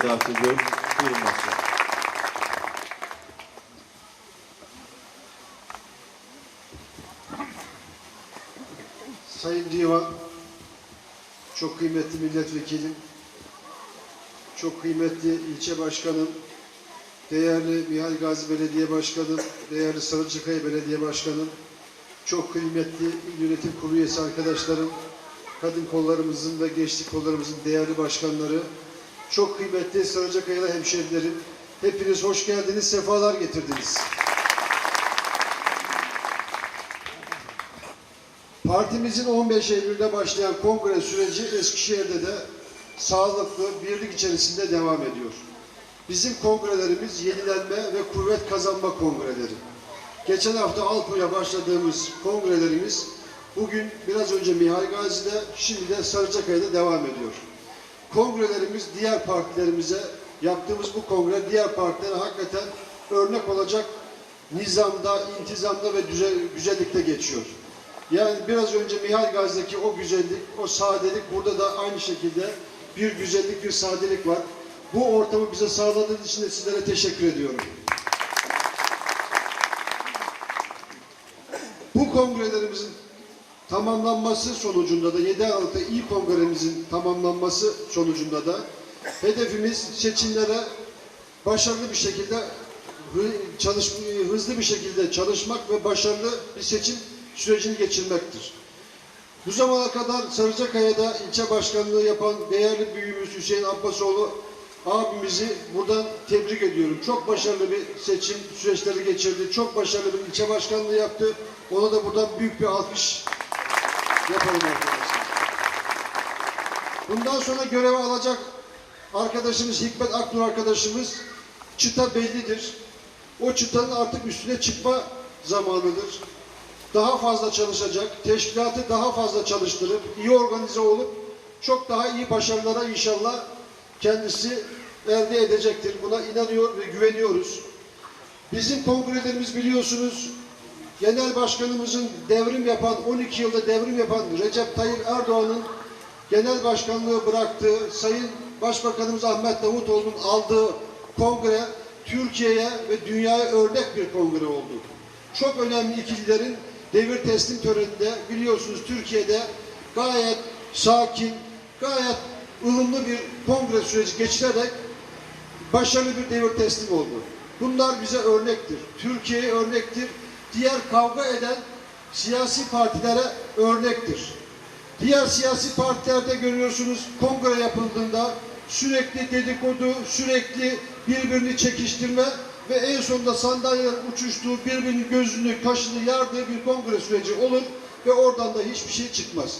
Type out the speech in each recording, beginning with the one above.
davet ediyorum. Buyurun başkanım. Sayın Divan, çok kıymetli milletvekilim, çok kıymetli ilçe başkanım, değerli Mihal Gazi Belediye Başkanım, değerli Sarıcıkaya Belediye Başkanım, çok kıymetli yönetim kurulu üyesi arkadaşlarım, kadın kollarımızın ve gençlik kollarımızın değerli başkanları, çok kıymetli Sarıcıkaya'lı hemşehrilerim, hepiniz hoş geldiniz, sefalar getirdiniz. Partimizin 15 Eylül'de başlayan kongre süreci Eskişehir'de de sağlıklı birlik içerisinde devam ediyor. Bizim kongrelerimiz yenilenme ve kuvvet kazanma kongreleri. Geçen hafta Alpo'ya başladığımız kongrelerimiz bugün biraz önce Mihal Gazi'de, şimdi de Sarıcakaya'da devam ediyor. Kongrelerimiz diğer partilerimize, yaptığımız bu kongre diğer partilere hakikaten örnek olacak nizamda, intizamda ve güzellikte geçiyor. Yani biraz önce Mihal Gazi'deki o güzellik, o sadelik burada da aynı şekilde bir güzellik, bir sadelik var. Bu ortamı bize sağladığınız için de sizlere teşekkür ediyorum. Bu kongrelerimizin tamamlanması sonucunda da 7 Aralık'ta ilk kongremizin tamamlanması sonucunda da hedefimiz seçimlere başarılı bir şekilde çalış, hızlı bir şekilde çalışmak ve başarılı bir seçim sürecini geçirmektir. Bu zamana kadar Sarıcakaya'da ilçe başkanlığı yapan değerli büyüğümüz Hüseyin Abbasoğlu abimizi buradan tebrik ediyorum. Çok başarılı bir seçim süreçleri geçirdi. Çok başarılı bir ilçe başkanlığı yaptı. Ona da buradan büyük bir alkış yapalım arkadaşlar. Bundan sonra görevi alacak arkadaşımız Hikmet Aknur arkadaşımız çıta bellidir. O çıtanın artık üstüne çıkma zamanıdır. Daha fazla çalışacak, teşkilatı daha fazla çalıştırıp, iyi organize olup çok daha iyi başarılara inşallah kendisi elde edecektir. Buna inanıyor ve güveniyoruz. Bizim kongrelerimiz biliyorsunuz Genel Başkanımızın devrim yapan, 12 yılda devrim yapan Recep Tayyip Erdoğan'ın genel başkanlığı bıraktığı Sayın Başbakanımız Ahmet Davutoğlu'nun aldığı kongre Türkiye'ye ve dünyaya örnek bir kongre oldu. Çok önemli ikililerin devir teslim töreninde biliyorsunuz Türkiye'de gayet sakin, gayet ılımlı bir kongre süreci geçirerek başarılı bir devir teslim oldu. Bunlar bize örnektir. Türkiye'ye örnektir. Diğer kavga eden siyasi partilere örnektir. Diğer siyasi partilerde görüyorsunuz kongre yapıldığında sürekli dedikodu, sürekli birbirini çekiştirme ve en sonunda sandalyeler uçuştuğu, birbirinin gözünü, kaşını yardığı bir kongre süreci olur ve oradan da hiçbir şey çıkmaz.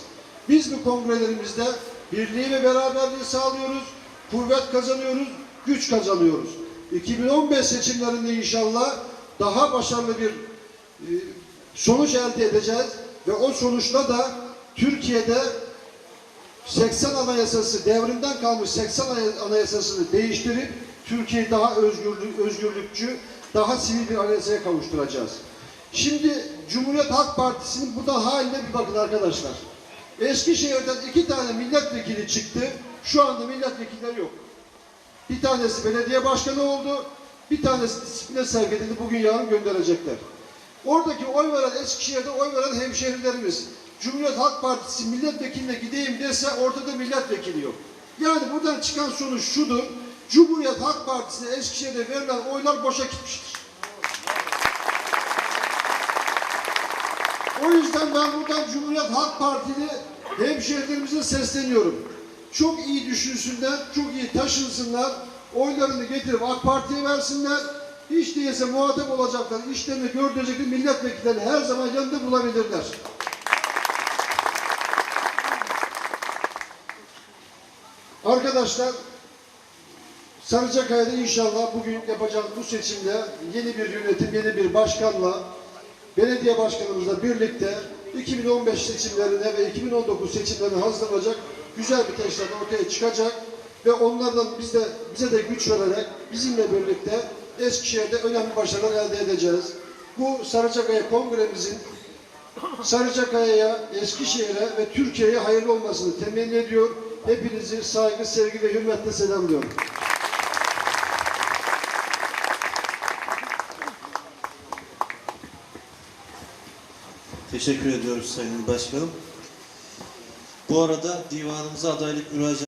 Biz bu kongrelerimizde birliği ve beraberliği sağlıyoruz, kuvvet kazanıyoruz, güç kazanıyoruz. 2015 seçimlerinde inşallah daha başarılı bir sonuç elde edeceğiz ve o sonuçla da Türkiye'de 80 anayasası devrimden kalmış 80 anay- anayasasını değiştirip Türkiye'yi daha özgürlük, özgürlükçü, daha sivil bir anayasaya kavuşturacağız. Şimdi Cumhuriyet Halk Partisi'nin bu da haline bir bakın arkadaşlar. Eskişehir'den iki tane milletvekili çıktı. Şu anda milletvekilleri yok. Bir tanesi belediye başkanı oldu. Bir tanesi disipline sevk edildi. Bugün yarın gönderecekler. Oradaki oy veren Eskişehir'de oy veren hemşehrilerimiz Cumhuriyet Halk Partisi milletvekiline gideyim dese ortada milletvekili yok. Yani buradan çıkan sonuç şudur. Cumhuriyet Halk Partisi'ne Eskişehir'de verilen oylar boşa gitmiştir. O yüzden ben buradan Cumhuriyet Halk Partili hemşehrilerimize sesleniyorum. Çok iyi düşünsünler, çok iyi taşınsınlar, oylarını getirip AK Parti'ye versinler. Hiç değilse muhatap olacaklar, işlerini gördürecekler milletvekillerini her zaman yanında bulabilirler. Arkadaşlar, Sarıcakaya'da inşallah bugün yapacağımız bu seçimde yeni bir yönetim, yeni bir başkanla, belediye başkanımızla birlikte 2015 seçimlerine ve 2019 seçimlerine hazırlanacak güzel bir teşkilat ortaya çıkacak ve onlardan biz de, bize de güç vererek bizimle birlikte Eskişehir'de önemli başarılar elde edeceğiz. Bu Sarıçakaya Kongremizin Sarıçakaya'ya, Eskişehir'e ve Türkiye'ye hayırlı olmasını temenni ediyor. Hepinizi saygı, sevgi ve hürmetle selamlıyorum. Teşekkür ediyoruz Sayın Başkanım. Bu arada divanımıza adaylık müracaat